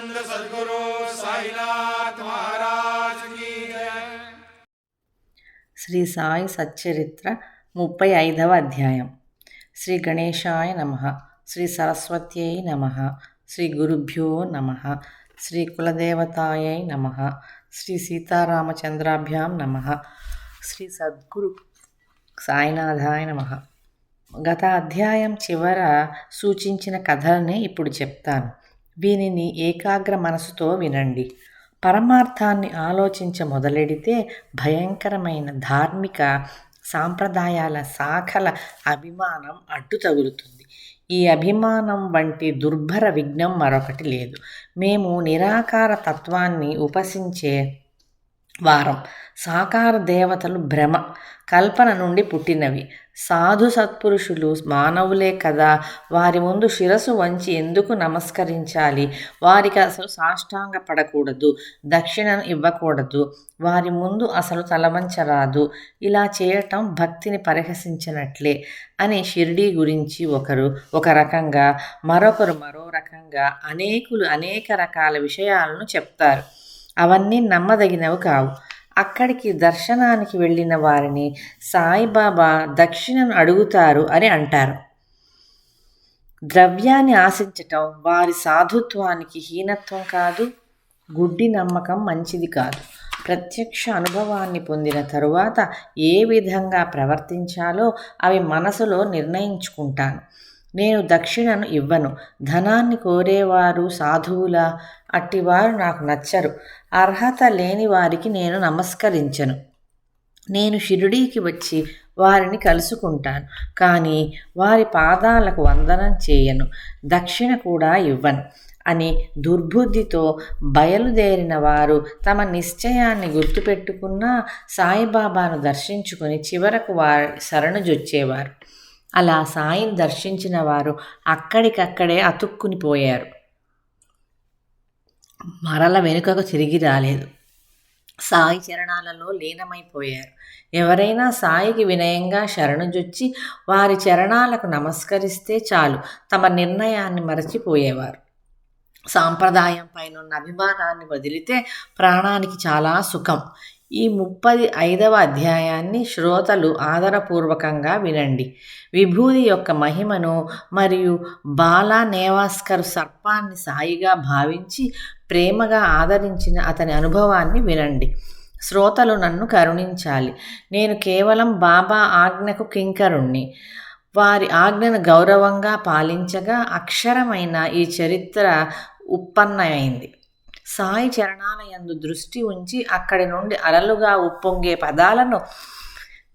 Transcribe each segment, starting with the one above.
सच्चिदानंद सदगुरु साईनाथ महाराज की जय శ్రీ సాయి సచ్చరిత్ర ముప్పై ఐదవ అధ్యాయం శ్రీ గణేశాయ నమ శ్రీ సరస్వత్యై నమ శ్రీ గురుభ్యో నమ శ్రీ కులదేవతాయై నమ శ్రీ సీతారామచంద్రాభ్యాం నమ శ్రీ సద్గురు సాయినాథాయ నమ గత అధ్యాయం చివర సూచించిన కథలనే ఇప్పుడు చెప్తాను దీనిని ఏకాగ్ర మనసుతో వినండి. పరమార్థాన్ని ఆలోచించ మొదలెడితే భయంకరమైన ధార్మిక సాంప్రదాయాల శాఖల అభిమానం అడ్డు తగులుతుంది. ఈ అభిమానం వంటి దుర్భర విఘ్నం మరొకటి లేదు. మేము నిరాకార తత్వాన్ని ఉపసించే వారం. సాకార దేవతలు భ్రమ. కల్పన నుండి పుట్టినవి. సాధు సత్పురుషులు మానవులే కదా. వారి ముందు శిరసు వంచి ఎందుకు నమస్కరించాలి? వారికి అసలు సాష్టాంగ పడకూడదు. దక్షిణను ఇవ్వకూడదు. వారి ముందు అసలు తలవంచరాదు ఇలా చేయటం భక్తిని పరిహసించినట్లే అని షిరిడీ గురించి ఒకరు ఒక రకంగా మరొకరు మరో రకంగా అనేకులు అనేక రకాల విషయాలను చెప్తారు. అవన్నీ నమ్మదగినవి కావు. అక్కడికి దర్శనానికి వెళ్ళిన వారిని సాయిబాబా దక్షిణను అడుగుతారు అని అంటారు. ద్రవ్యాన్ని ఆశించటం వారి సాధుత్వానికి హీనత్వం కాదు గుడ్డి నమ్మకం మంచిది కాదు. ప్రత్యక్ష అనుభవాన్ని పొందిన తరువాత ఏ విధంగా ప్రవర్తించాలో అవి మనసులో నిర్ణయించుకుంటాను. నేను దక్షిణను ఇవ్వను. ధనాన్ని కోరేవారు సాధువుల అట్టివారు నాకు నచ్చరు. అర్హత లేని వారికి నేను నమస్కరించను. నేను షిరిడీకి వచ్చి వారిని కలుసుకుంటాను. కానీ వారి పాదాలకు వందనం చేయను. దక్షిణ కూడా ఇవ్వను. అని దుర్బుద్ధితో బయలుదేరిన వారు తమ నిశ్చయాన్ని గుర్తుపెట్టుకున్న సాయిబాబాను దర్శించుకుని చివరకు వారి శరణు జొచ్చేవారు. అలా సాయిని దర్శించిన వారు అక్కడికక్కడే అతుక్కుని పోయారు. మరల వెనుకకు తిరిగి రాలేదు. సాయి చరణాలలో లీనమైపోయారు. ఎవరైనా సాయికి వినయంగా శరణుజొచ్చి వారి చరణాలకు నమస్కరిస్తే చాలు తమ నిర్ణయాన్ని మరచిపోయేవారు. సాంప్రదాయం పైనున్న అభిమానాన్ని వదిలితే ప్రాణానికి చాలా సుఖం. ఈ ముప్పది ఐదవ అధ్యాయాన్ని శ్రోతలు ఆదరపూర్వకంగా వినండి. విభూది యొక్క మహిమను మరియు బాలా నేవాస్కర్ సర్పాన్ని సాయిగా భావించి ప్రేమగా ఆదరించిన అతని అనుభవాన్ని వినండి. శ్రోతలు నన్ను కరుణించాలి. నేను కేవలం బాబా ఆజ్ఞకు కింకరుణ్ణి. వారి ఆజ్ఞను గౌరవంగా పాలించగా అక్షరమైన ఈ చరిత్ర ఉత్పన్నమైంది. సాయి చరణాలయందు దృష్టి ఉంచి అక్కడి నుండి అలలుగా ఉప్పొంగే పదాలను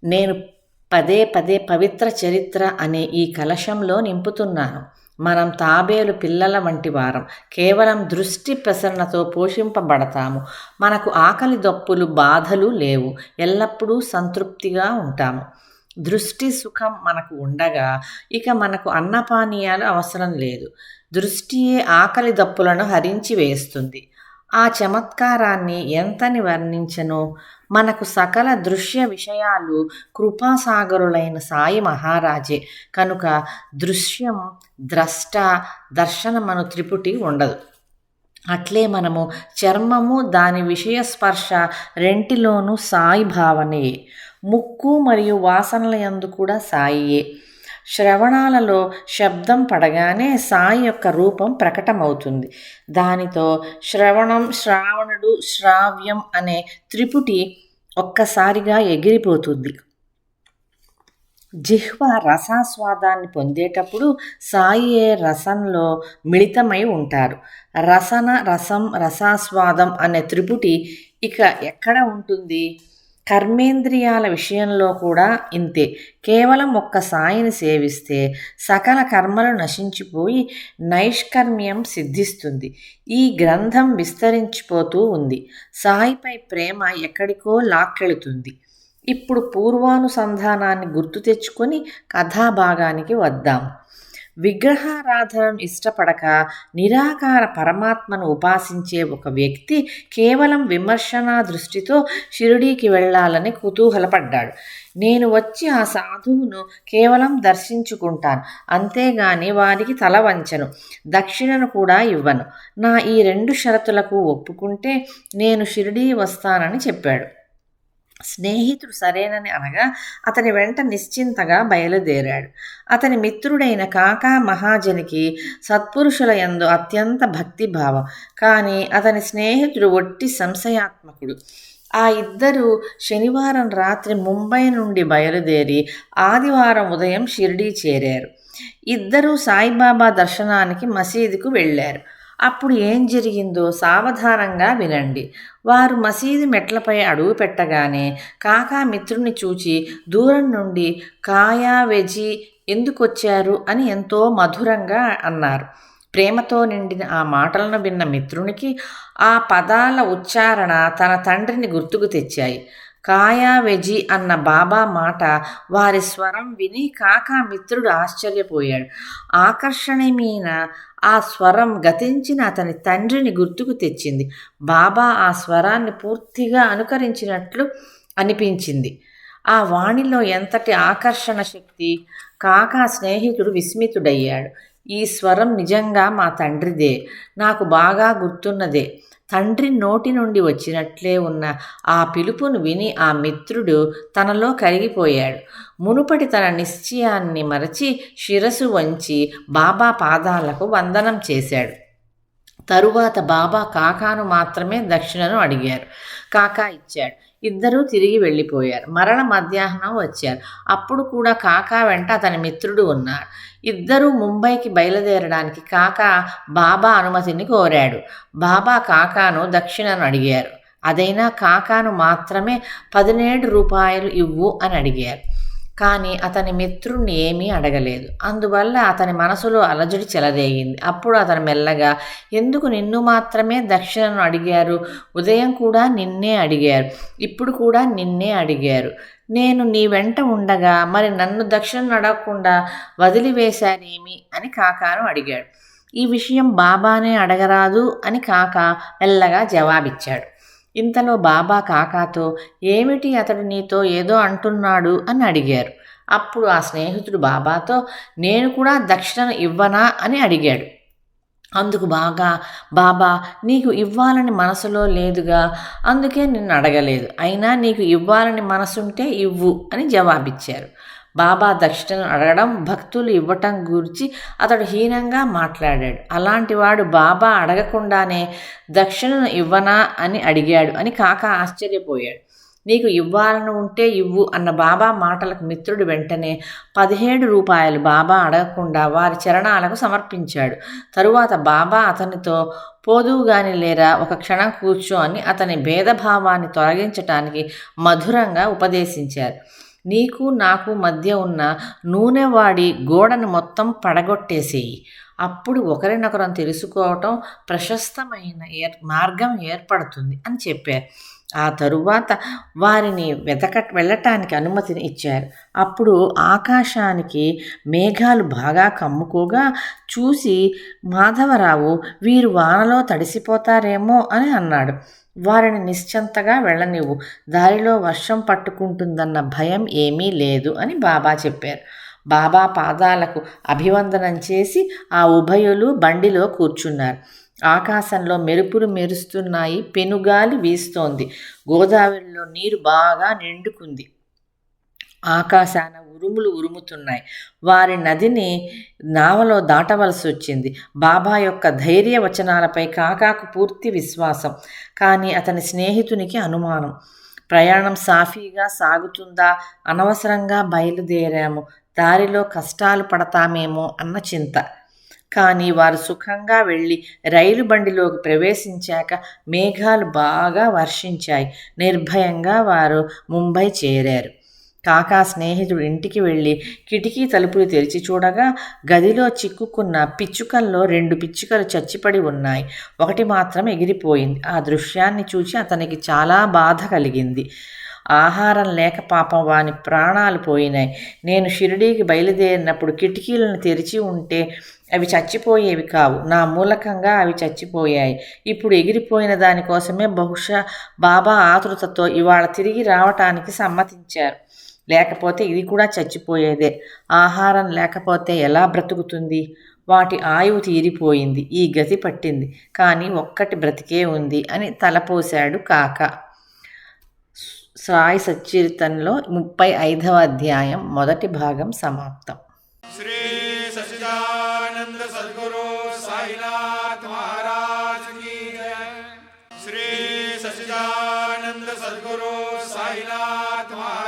నేను పదే పదే పవిత్ర చరిత్ర అనే ఈ కలశంలో నింపుతున్నాను. మనం తాబేలు పిల్లల వంటి వారం. కేవలం దృష్టి ప్రసరణతో పోషింపబడతాము. మనకు ఆకలి దప్పులు బాధలు లేవు. ఎల్లప్పుడూ సంతృప్తిగా ఉంటాము. దృష్టి సుఖం మనకు ఉండగా ఇక మనకు అన్నపానీయాలు అవసరం లేదు. దృష్టియే ఆకలి దప్పులను హరించి వేస్తుంది. ఆ చమత్కారాన్ని ఎంతని వర్ణించనో మనకు సకల దృశ్య విషయాలు కృపాసాగరులైన సాయి మహారాజే. కనుక దృశ్యం ద్రష్ట దర్శనమను త్రిపుటి ఉండదు. అట్లే మనము చర్మము దాని విషయ స్పర్శ రెంటిలోనూ సాయి భావనే. ముక్కు మరియు వాసనల యందు కూడా సాయియే. శ్రవణాలలో శబ్దం పడగానే సాయి యొక్క రూపం ప్రకటమవుతుంది. దానితో శ్రవణం శ్రావణుడు శ్రావ్యం అనే త్రిపుటి ఒక్కసారిగా ఎగిరిపోతుంది. జిహ్వ రసాస్వాదాన్ని పొందేటప్పుడు సాయియే రసంలో మిళితమై ఉంటారు. రసన రసం రసాస్వాదం అనే త్రిపుటి ఇక ఎక్కడ ఉంటుంది? కర్మేంద్రియాల విషయంలో కూడా ఇంతే. కేవలం ఒక్క సాయిని సేవిస్తే సకల కర్మలు నశించిపోయి నైష్కర్మ్యం సిద్ధిస్తుంది. ఈ గ్రంథం విస్తరించిపోతూ ఉంది. సాయిపై ప్రేమ ఎక్కడికో లాక్కెళుతుంది. ఇప్పుడు పూర్వానుసంధానాన్ని గుర్తు తెచ్చుకొని కథాభాగానికి వద్దాం. విగ్రహారాధనను ఇష్టపడక నిరాకార పరమాత్మను ఉపాసించే ఒక వ్యక్తి కేవలం విమర్శనా దృష్టితో షిరిడీకి వెళ్ళాలని కుతూహలపడ్డాడు. నేను వచ్చి ఆ సాధువును కేవలం దర్శించుకుంటాను. అంతేగాని వారికి తల వంచను. దక్షిణను కూడా ఇవ్వను. నా ఈ రెండు షరతులకు ఒప్పుకుంటే నేను షిరిడీ వస్తానని చెప్పాడు. స్నేహితుడు సరేనని అనగా అతని వెంట నిశ్చింతగా బయలుదేరాడు. అతని మిత్రుడైన కాకా మహాజనికి సత్పురుషుల యందు అత్యంత భక్తిభావం. కానీ అతని స్నేహితుడు ఒట్టి సంశయాత్మకుడు. ఆ ఇద్దరు శనివారం రాత్రి ముంబై నుండి బయలుదేరి ఆదివారం ఉదయం షిరిడీ చేరారు. ఇద్దరూ సాయిబాబా దర్శనానికి మసీదుకు వెళ్ళారు. అప్పుడు ఏం జరిగిందో సావధానంగా వినండి. వారు మసీదు మెట్లపై అడుగు పెట్టగానే కాకా మిత్రుని చూచి దూరం నుండి కాయా వెజి ఎందుకొచ్చారు? అని ఎంతో మధురంగా అన్నారు. ప్రేమతో నిండిన ఆ మాటలను విన్న మిత్రునికి ఆ పదాల ఉచ్చారణ తన తండ్రిని గుర్తుకు తెచ్చాయి. కాయా వెజి అన్న బాబా మాట వారి స్వరం విని కాకా మిత్రుడు ఆశ్చర్యపోయాడు. ఆకర్షణీయమైన ఆ స్వరం గతించిన అతని తండ్రిని గుర్తుకు తెచ్చింది. బాబా ఆ స్వరాన్ని పూర్తిగా అనుకరించినట్లు అనిపించింది. ఆ వాణిలో ఎంతటి ఆకర్షణ శక్తి? కాకా స్నేహితుడు విస్మితుడయ్యాడు. ఈ స్వరం నిజంగా మా తండ్రిదే. నాకు బాగా గుర్తున్నదే. తండ్రి నోటి నుండి వచ్చినట్లే ఉన్న ఆ పిలుపును విని ఆ మిత్రుడు తనలో కరిగిపోయాడు. మునుపటి తన నిశ్చయాన్ని మరచి శిరసు వంచి బాబా పాదాలకు వందనం చేశాడు. తరువాత బాబా కాకాను మాత్రమే దక్షిణను అడిగారు. కాకా ఇచ్చాడు. ఇద్దరూ తిరిగి వెళ్ళిపోయారు. మరణ మధ్యాహ్నం వచ్చారు. అప్పుడు కూడా కాకా వెంట అతని మిత్రుడు ఉన్నాడు. ఇద్దరూ ముంబైకి బయలుదేరడానికి కాకా బాబా అనుమతిని కోరాడు. బాబా కాకాను దక్షిణను అడిగారు. అదైనా కాకాను మాత్రమే పదిహేడు రూపాయలు ఇవ్వు అని అడిగారు. కానీ అతని మిత్రుణ్ణి ఏమీ అడగలేదు. అందువల్ల అతని మనసులో అలజడి చెలరేగింది. అప్పుడు అతను మెల్లగా ఎందుకు నిన్ను మాత్రమే దక్షిణను అడిగారు? ఉదయం కూడా నిన్నే అడిగారు. ఇప్పుడు కూడా నిన్నే అడిగారు. నేను నీ వెంట ఉండగా మరి నన్ను దక్షిణను అడగకుండా వదిలివేశారేమి? అని కాకాను అడిగాడు. ఈ విషయం బాబానే అడగరాదు అని కాక మెల్లగా జవాబిచ్చాడు. ఇంతలో బాబా కాకాతో ఏమిటి అతడు నీతో ఏదో అంటున్నాడు? అని అడిగారు. అప్పుడు ఆ స్నేహితుడు బాబాతో నేను కూడా దక్షిణ ఇవ్వనా? అని అడిగాడు. అందుకు బాగా బాబా నీకు ఇవ్వాలని మనసులో లేదుగా అందుకే నిన్ను అడగలేదు. అయినా నీకు ఇవ్వాలని మనసుంటే ఇవ్వు అని జవాబిచ్చారు. బాబా దక్షిణను అడగడం భక్తులు ఇవ్వటం గురించి అతడు హీనంగా మాట్లాడాడు. అలాంటివాడు బాబా అడగకుండానే దక్షిణను ఇవ్వనా అని అడిగాడు అని కాక ఆశ్చర్యపోయాడు. నీకు ఇవ్వాలని ఉంటే ఇవ్వు అన్న బాబా మాటలకు మిత్రుడు వెంటనే పదిహేడు రూపాయలు బాబా అడగకుండా వారి చరణాలకు సమర్పించాడు. తరువాత బాబా అతనితో పోదువుగాని లేరా ఒక క్షణం కూర్చో అని అతని భేదభావాన్ని తొలగించటానికి మధురంగా ఉపదేశించారు. నీకు నాకు మధ్య ఉన్న నూనె వాడి గోడను మొత్తం పడగొట్టేసేయి. అప్పుడు ఒకరినొకరం తెలుసుకోవటం ప్రశస్తమైన ఏర్ మార్గం ఏర్పడుతుంది అని చెప్పారు. ఆ తరువాత వారిని వెతక వెళ్ళటానికి అనుమతిని ఇచ్చారు. అప్పుడు ఆకాశానికి మేఘాలు బాగా కమ్ముకోగా చూసి మాధవరావు వీరు వానలో తడిసిపోతారేమో అని అన్నాడు. వారిని నిశ్చంతగా వెళ్ళనివ్వు. దారిలో వర్షం పట్టుకుంటుందన్న భయం ఏమీ లేదు అని బాబా చెప్పారు. బాబా పాదాలకు అభివందనం చేసి ఆ ఉభయులు బండిలో కూర్చున్నారు. ఆకాశంలో మెరుపులు మెరుస్తున్నాయి పెనుగాలి వీస్తోంది. గోదావరిలో నీరు బాగా నిండుకుంది. ఆకాశాన ఉరుములు ఉరుముతున్నాయి. వారి నదిని నావలో దాటవలసి వచ్చింది. బాబా యొక్క ధైర్య వచనాలపై కాకాకు పూర్తి విశ్వాసం. కానీ అతని స్నేహితునికి అనుమానం. ప్రయాణం సాఫీగా సాగుతుందా? అనవసరంగా బయలుదేరాము. దారిలో కష్టాలు పడతామేమో అన్న చింత. కానీ వారు సుఖంగా వెళ్ళి రైలు బండిలోకి ప్రవేశించాక మేఘాలు బాగా వర్షించాయి. నిర్భయంగా వారు ముంబై చేరారు. కాకా స్నేహితుడు ఇంటికి వెళ్ళి కిటికీ తలుపులు తెరిచి చూడగా గదిలో చిక్కుకున్న పిచ్చుకల్లో రెండు పిచ్చుకలు చచ్చిపడి ఉన్నాయి. ఒకటి మాత్రం ఎగిరిపోయింది. ఆ దృశ్యాన్ని చూసి అతనికి చాలా బాధ కలిగింది. ఆహారం లేక పాపం వాని ప్రాణాలు పోయినాయి. నేను షిరిడీకి బయలుదేరినప్పుడు కిటికీలను తెరిచి ఉంటే అవి చచ్చిపోయేవి కావు. నా మూలకంగా అవి చచ్చిపోయాయి. ఇప్పుడు ఎగిరిపోయిన దానికోసమే బహుశా బాబా ఆతృతతో ఇవాళ తిరిగి రావటానికి సమ్మతించారు. లేకపోతే ఇది కూడా చచ్చిపోయేదే. ఆహారం లేకపోతే ఎలా బ్రతుకుతుంది? వాటి ఆయువు తీరిపోయింది. ఈ గతి పట్టింది. కానీ ఒక్కటి బ్రతికే ఉంది అని తలపోశాడు కాక. సాయి సచ్చీర్తనలో ముప్పై ఐదవ అధ్యాయం మొదటి భాగం సమాప్తం. శ్రీ సచిదానంద సద్గురు సాయినాథ్ మహారాజ్ శ్రీ సచిదానంద సద్గురు సాయినాథ్ మహారాజ్